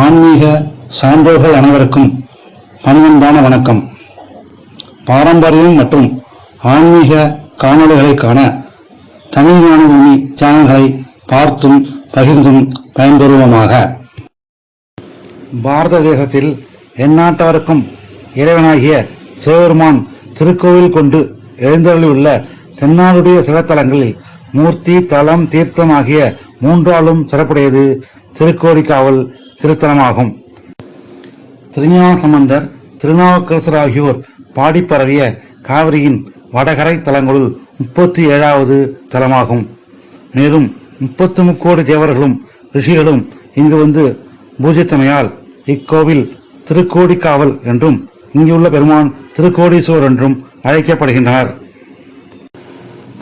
ஆன்மீக சான்றோர்கள் அனைவருக்கும் பணிவன்பான வணக்கம். பாரம்பரியம் மற்றும் ஆன்மீக காணொளிகளை காண தமிழ் ஞானபூமி சேனல்களை பார்த்தும் பகிர்ந்தும் பயன்பெறுவோமாக. பாரத தேசத்தில் எந்நாட்டாருக்கும் இறைவனாகிய சிவபெருமான் திருக்கோவில் கொண்டு எழுந்தருளியுள்ள தென்னாடுடைய சிவத்தலங்களில் மூர்த்தி தலம் தீர்த்தம் ஆகிய மூன்றாலும் சிறப்புடையது திருக்கோடிக்காவல் திருத்தலமாகும். திருஞான சம்பந்தர் திருநாவுக்கரசர் ஆகியோர் பாடிப்பரவிய காவிரியின் வடகரை தலங்களுள் முப்பத்தி ஏழாவது தலமாகும். மேலும் முப்பத்து முக்கோடி தேவர்களும் ரிஷிகளும் இங்கு வந்து பூஜித்தமையால் இக்கோவில் திருக்கோடிக்காவல் என்றும் இங்குள்ள பெருமான் திருக்கோடீஸ்வரர் என்றும் அழைக்கப்படுகின்றனர்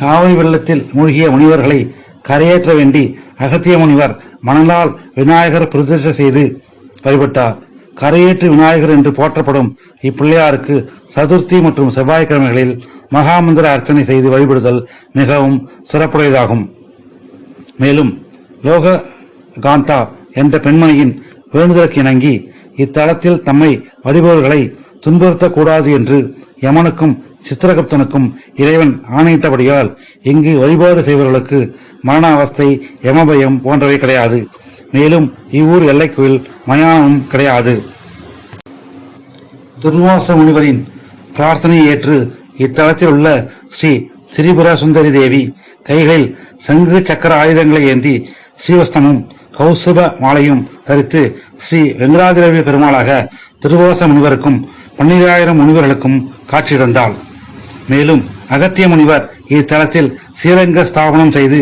காவிரி வெள்ளத்தில் மூழ்கிய முனிவர்களை கரையேற்ற வேண்டி அகத்திய முனிவர் மணலால் விநாயகர் பிரதிஷ்டை செய்து வழிபட்டார். கரையேற்று விநாயகர் என்று போற்றப்படும் இப்பிள்ளையாருக்கு சதுர்த்தி மற்றும் செவ்வாய்க்கிழமைகளில் மகாமந்திர அர்ச்சனை செய்து வழிபடுதல் மிகவும் சிறப்புடையதாகும். மேலும் லோக காந்தா என்ற பெண்மணியின் வேண்டுதலுக்கு இணங்கி இத்தலத்தில் தம்மை வழிபவர்களை துன்புறுத்தக்கூடாது என்று யமனுக்கும் சித்திரகுப்தனுக்கும் இறைவன் ஆணையிட்டபடியால் இங்கு வழிபாடு செய்பவர்களுக்கு மரண அவஸ்தை யமபயம் போன்றவை கிடையாது. மேலும் இவ்வூர் எல்லைக்குள் மயானமும் கிடையாது. துர்வாச முனிவரின் பிரார்த்தனையை ஏற்று இத்தலத்தில் உள்ள ஸ்ரீ திரிபுர சுந்தரி தேவி கைகளில் சங்கு சக்கர ஆயுதங்களை ஏந்தி ஸ்ரீவஸ்தமும் கௌசுப மாலையும் தரித்து ஸ்ரீ வெங்கடாதிரவி பெருமாளாக திருவாச முனிவருக்கும் பன்னிராயிரம் முனிவர்களுக்கும் காட்சி தந்தாள். மேலும் அகத்திய முனிவர் இத்தலத்தில் ஸ்ரீரங்க ஸ்தாபனம் செய்து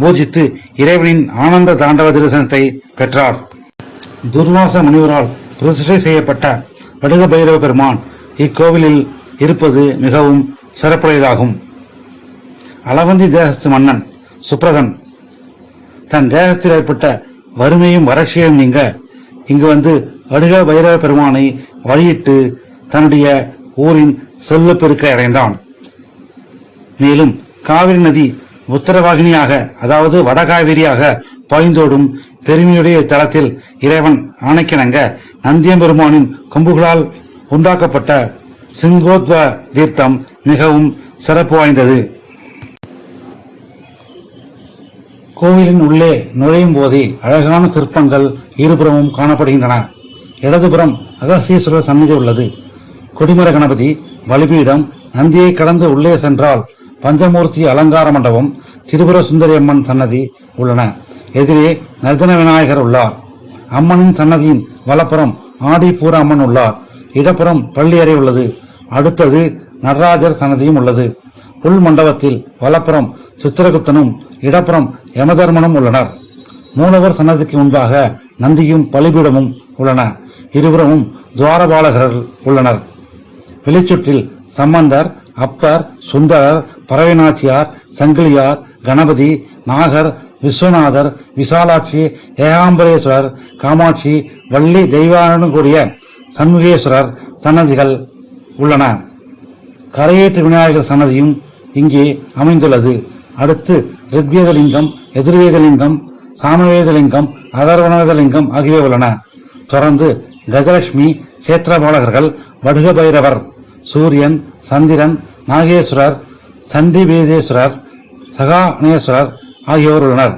பூஜித்து இறைவனின் ஆனந்த தாண்டவ தரிசனத்தை பெற்றார். துர்வாச முனிவரால் பிரதிஷ்டை செய்யப்பட்ட வடுக பைரவ பெருமான் இக்கோவிலில் இருப்பது மிகவும் சிறப்புடையதாகும். அளவந்தி தேசத்து மன்னன் சுப்ரதன் தன் தேசத்தில் ஏற்பட்ட வறுமையும் வறட்சியும் நீங்க இங்கு வந்து வடுக பைரவ பெருமானை வழியிட்டு தன்னுடைய ஊரின் செல்வ பெருக்கை அடைந்தான். மேலும் காவிரி நதி உத்தரவாகினியாக அதாவது வடகாவிரியாக பாய்ந்தோடும் பெருமையுடைய தளத்தில் இறைவன் ஆணைக்கிணங்க நந்தியம்பெருமானின் கொம்புகளால் உண்டாக்கப்பட்ட சிங்கோத்வ தீர்த்தம் மிகவும் சிறப்பு வாய்ந்தது. கோவிலின் உள்ளே நுழையும் போதே அழகான சிற்பங்கள் இருபுறமும் காணப்படுகின்றன. இடதுபுறம் அகஸ்தீஸ்வரர் சன்னதி உள்ளது. கொடிமர கணபதி பலிபீடம் நந்தியை கடந்து உள்ளே சென்றால் பஞ்சமூர்த்தி அலங்கார மண்டபம் திரிபுர சுந்தரி அம்மன் சன்னதி உள்ளன. எதிரே நர்தன விநாயகர் உள்ளார். அம்மனின் சன்னதியின் வலப்புறம் ஆடிப்பூர அம்மன் உள்ளார். இடப்புறம் பள்ளி அறை உள்ளது. அடுத்தது நடராஜர் சன்னதியும் உள்ளது. உள் மண்டபத்தில் வலப்புறம் சித்திரகுப்தனும் இடப்புறம் யமதர்மனும் உள்ளனர். மூலவர் சன்னதிக்கு முன்பாக நந்தியும் பலிபீடமும் உள்ளன. இருபுறமும் துவாரபாலகர்கள் உள்ளனர். வெளிச்சுற்றில் சம்பந்தர் அப்பர் சுந்தரர் பறவைநாச்சியார் சங்கிலியார் கணபதி நாகர் விஸ்வநாதர் விசாலாட்சி ஏகாம்பரேஸ்வரர் காமாட்சி வள்ளி தெய்வானுடன் கூடிய சண்முகேஸ்வரர் சன்னதிகள் உள்ளன. கரையேற்று விநாயகர் சன்னதியும் இங்கே அமைந்துள்ளது. அடுத்து ரிக்வேதலிங்கம் எதிர்வேதலிங்கம் சாமவேதலிங்கம் அதர்வனவேதலிங்கம் ஆகியவை உள்ளன. தொடர்ந்து கஜலட்சுமி கேத்திரமோலகர்கள் வடுக பைரவர் சூரியன் சந்திரன் நாகேஸ்வரர் சண்டிபேதேஸ்வரர் சகாணேஸ்வரர் ஆகியோர் உள்ளனர்.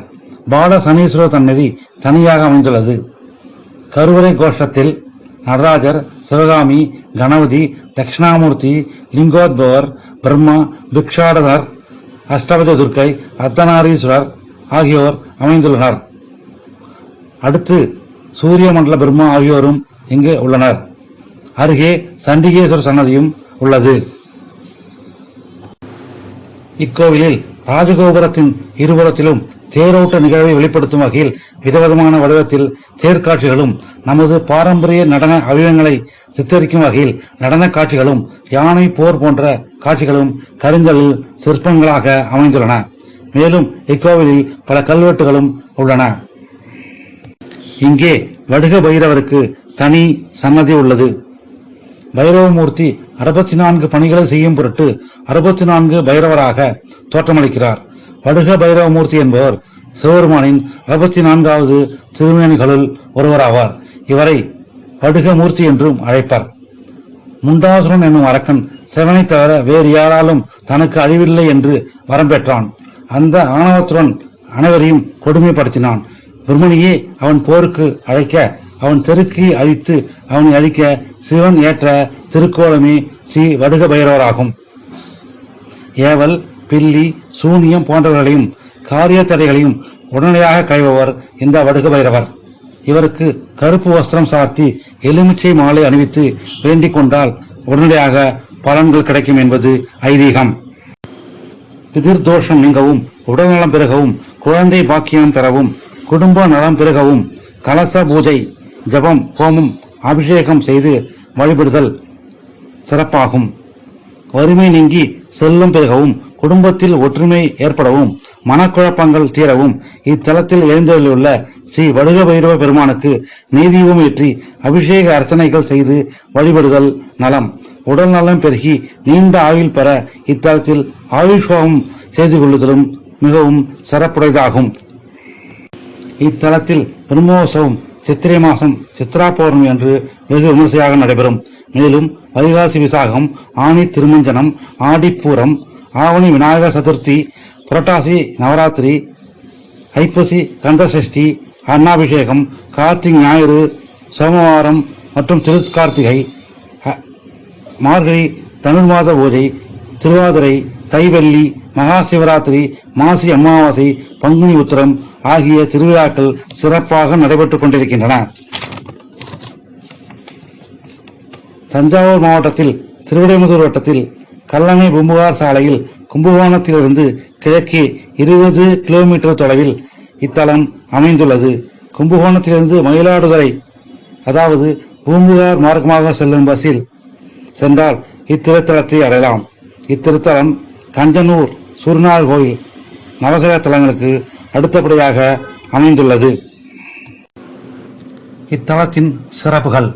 பால சனீஸ்வரர் சன்னதி தனியாக அமைந்துள்ளது. கருவறை கோஷ்டத்தில் நடராஜர் சிவகாமி கணபதி தட்சிணாமூர்த்தி லிங்கோத்பவர் பிரம்மா பிக்ஷாடனர் அஷ்டபத துர்க்கை அர்த்தநாரீஸ்வரர் ஆகியோர் அமைந்துள்ளனர். அடுத்து சூரிய மண்டல பிரம்மா ஆகியோரும் இங்கு உள்ளனர். அருகே சண்டிகேஸ்வரர் சன்னதியும் உள்ளது. இக்கோவிலில் ராஜகோபுரத்தின் இருபுறத்திலும் தேரோட்ட நிகழ்வை வெளிப்படுத்தும் வகையில் விதவிதமான வடிவத்தில் தேர்காட்சிகளும் நமது பாரம்பரிய நடன அவியங்களை சித்தரிக்கும் வகையில் நடன காட்சிகளும் யானை போர் போன்ற காட்சிகளும் கருங்கல்லில் சிற்பங்களாக அமைந்துள்ளன. மேலும் இக்கோவிலில் பல கல்வெட்டுகளும் உள்ளன. இங்கே வடுக பைரவருக்கு தனி சன்னதி உள்ளது. பைரவமூர்த்தி அறுபத்தி நான்கு பணிகளை செய்யும் பொருட்டு அறுபத்தி நான்கு பைரவராக தோற்றமளிக்கிறார். வடுக பைரவமூர்த்தி என்பவர் சிவபெருமானின் அறுபத்தி நான்காவது திருமேனிகளுள் ஒருவராவார். இவரை வடுகமூர்த்தி என்றும் அழைப்பார். முண்டாசுரன் என்னும் அரக்கன் சிவனை தவிர வேறு யாராலும் தனக்கு அழிவில்லை என்று வரம் பெற்றான். அந்த ஆணவத்துடன் அனைவரையும் கொடுமைப்படுத்தினான். பிரம்மணியே அவன் போருக்கு அழைக்க அவன் தெருக்கி அழித்து அவனை அழிக்க சிவன் ஏற்ற திருக்கோலமே ஸ்ரீ வடுக பைரவராகும் ஏவல் பில்லி சூனியம் போன்றவர்களையும் காரிய தடைகளையும் உடனடியாக கைபவர் இந்த வடுக பைரவர் இவருக்கு கருப்பு வஸ்திரம் சார்த்தி எலுமிச்சை மாலை அணிவித்து வேண்டிக் கொண்டால் உடனடியாக பலன்கள் கிடைக்கும் என்பது ஐதீகம். பிதிர்தோஷம் நீங்கவும் உடல்நலம் பெருகவும் குழந்தை பாக்கியம் பெறவும் குடும்ப நலம் பெருகவும் கலச பூஜை ஜபம் ஹோமம் அபிஷேகம் செய்து வழிபடுதல் சிறப்பாகும். வறுமை நீங்கி செல்லும் பெருகவும் குடும்பத்தில் ஒற்றுமை ஏற்படவும் மனக்குழப்பங்கள் தீரவும் இத்தலத்தில் எழுந்தருளியுள்ள ஸ்ரீ வடுக பைரவ பெருமானுக்கு நீதியும் ஏற்றி அபிஷேக அர்ச்சனைகள் செய்து வழிபடுதல் நலம். உடல் நலம் பெருகி நீண்ட ஆயுள் பெற இத்தலத்தில் ஆயுஷ்வாகம் செய்து கொள்ளுதலும் மிகவும் சிறப்புடையதாகும். இத்தலத்தில் பிரம்மோற்சவம் சித்திரை மாசம் சித்ரா பௌர்ணமி என்று வெகு விமர்சையாக நடைபெறும். மேலும் வைகாசி விசாகம் ஆணி திருமஞ்சனம் ஆடிப்பூரம் ஆவணி விநாயகர் சதுர்த்தி புரட்டாசி நவராத்திரி ஐப்பசி கந்தசஷ்டி அன்னாபிஷேகம் கார்த்திக் ஞாயிறு சோமவாரம் மற்றும் திருக்கார்த்திகை கார்த்திகை மார்கழி தமிழ் மாத பூஜை திருவாதிரை தைவெள்ளி மகா சிவராத்திரி மாசி அமாவாசை பங்குனி உத்திரம் ஆகிய திருவிழாக்கள் சிறப்பாக நடைபெற்றுக் கொண்டிருக்கின்றன. தஞ்சாவூர் மாவட்டத்தில் திருவிடைமுதூர் வட்டத்தில் கல்லணை பூம்புகார் சாலையில் கும்பகோணத்திலிருந்து கிழக்கே இருபது கிலோமீட்டர் தொலைவில் இத்தலம் அமைந்துள்ளது. கும்பகோணத்திலிருந்து மயிலாடுதுறை அதாவது பூம்புகார் மார்க்கமாக செல்லும் பஸ்ஸில் சென்றால் இத்திருத்தலத்தை அடையலாம். இத்திருத்தலம் கஞ்சனூர் சூர்நாள் கோயில் நவகிரக தலங்களுக்கு அடுத்தபடியாக அமைந்துள்ளது. இத்தலத்தின் சிறப்புகள்.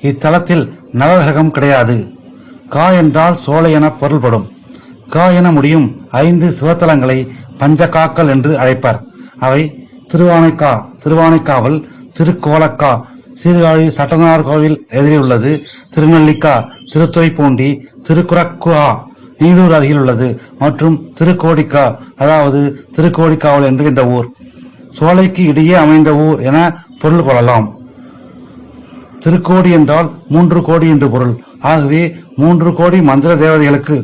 இத்தலத்தில் நவகிரகம் கிடையாது. கா என்றால் சோலை என பொருள்படும். கா என முடியும் ஐந்து சிவத்தலங்களை பஞ்சகாக்கள் என்று அழைப்பர். அவை திருவானைக்கா திருவானைக்காவல் திருக்கோலக்கா சீர்காழி சட்டநார் கோவில் எதிரே உள்ளது திருநெல்லிக்கா திருத்துறைப்பூண்டி திருக்குறக்குவா நீடூர் அருகில் உள்ளது. மற்றும் திருக்கோடிக்கா அதாவது திருக்கோடிக்காவல் என்று இந்த ஊர். சோலைக்கு இடையே அமைந்த ஊர் என பொருள் கொள்ளலாம். திருக்கோடி என்றால் மூன்று கோடி என்று பொருள். ஆகவே மூன்று கோடி மந்திர தேவதைகளுக்கு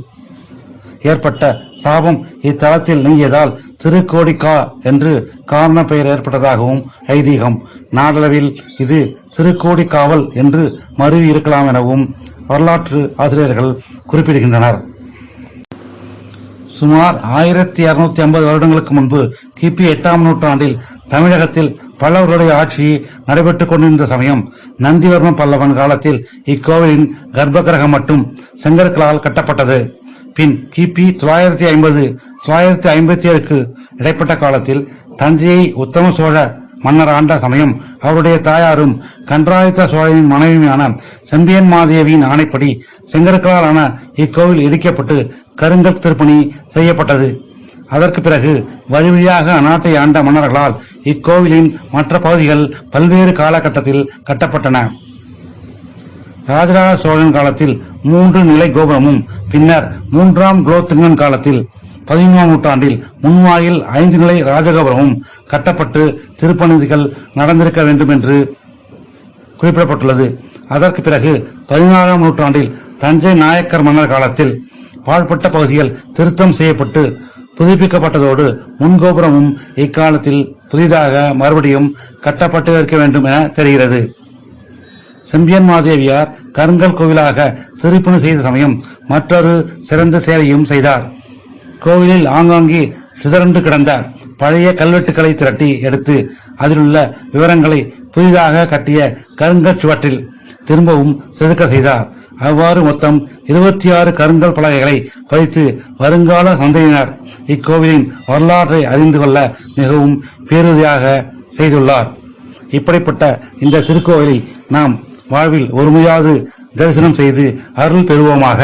ஏற்பட்ட சாபம் இத்தலத்தில் நீங்கியதால் திருக்கோடிக்கா என்று காரண பெயர் ஏற்பட்டதாகவும் ஐதீகம். நாடளவில் இது திருக்கோடிக்காவல் என்று மருவி இருக்கலாம் எனவும் வரலாற்று ஆசிரியர்கள் குறிப்பிடுகின்றனர். சுமார் ஆயிரத்தி இருநூத்தி ஐம்பது வருடங்களுக்கு முன்பு கிபி எட்டாம் நூற்றாண்டில் தமிழகத்தில் பல்லவர்களுடைய ஆட்சி நடைபெற்றுக் கொண்டிருந்த சமயம் நந்திவர்ம பல்லவன் காலத்தில் இக்கோவிலின் கர்ப்பகிரகம் மட்டும் செங்கற்களால் கட்டப்பட்டது. பின் கிபி தொள்ளாயிரத்தி ஐம்பது தொள்ளாயிரத்தி ஐம்பத்தி ஏழுக்கு இடைப்பட்ட காலத்தில் தஞ்சையை உத்தம சோழ மன்னர் ஆண்ட சமயம் அவருடைய தாயாரும் கன்றாயுத்த சோழனின் மனைவியான செம்பியன் மாதேவியின் ஆணைப்படி செங்கற்களாலான இக்கோவில் இடிக்கப்பட்டு கருங்கல் திருப்பணி செய்யப்பட்டது. அதற்கு பிறகு வழி வழியாக அந்நாட்டை ஆண்ட மன்னர்களால் இக்கோவிலின் மற்ற பகுதிகள் பல்வேறு காலகட்டத்தில் கட்டப்பட்டன. ராஜராஜ சோழன் காலத்தில் மூன்று நிலை கோபுரமும் பின்னர் மூன்றாம் குலோத்துங்கன் காலத்தில் பதிமூணாம் நூற்றாண்டில் முன்வாயில் ஐந்து நிலை ராஜகோபுரமும் கட்டப்பட்டு திருப்பணிகள் நடந்திருக்க வேண்டும் என்று குறிப்பிடப்பட்டுள்ளது. அதற்கு பிறகு பதினாறாம் நூற்றாண்டில் தஞ்சை நாயக்கர் மன்னர் காலத்தில் பாழ்பட்ட பகுதிகள் திருத்தம் செய்யப்பட்டு புதுப்பிக்கப்பட்டதோடு முன்கோபுரமும் இக்காலத்தில் புதிதாக மறுபடியும் கட்டப்பட்டு இருக்க வேண்டும் என தெரிகிறது. செம்பியன் மாதேவியார் கருங்கல் கோவிலாக திருப்பணி செய்த சமயம் மற்றொரு சிறந்த சேவையும் செய்தார். கோவிலில் ஆங்காங்கே சிதறண்டு கிடந்த பழைய கல்வெட்டுக்களை திரட்டி எடுத்து அதிலுள்ள விவரங்களை புதிதாக கட்டிய கருங்கல் சுவற்றில் திரும்பவும் செதுக்க செய்தார். அவ்வாறு மொத்தம் இருபத்தி ஆறு கருங்கல் பலகைகளை பதித்து வருங்கால சந்தையினர் இக்கோவிலின் வரலாற்றை அறிந்து கொள்ள மிகவும் பேருதவியாக செய்துள்ளார். இப்படிப்பட்ட இந்த திருக்கோவிலை நாம் வாழ்வில் ஒருமையாவது தரிசனம் செய்து அருள் பெறுவோமாக.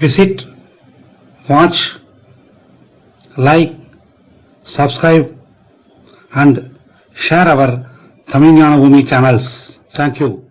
Visit, watch, like, subscribe and share our Tamil Bhoomi channels. Thank you.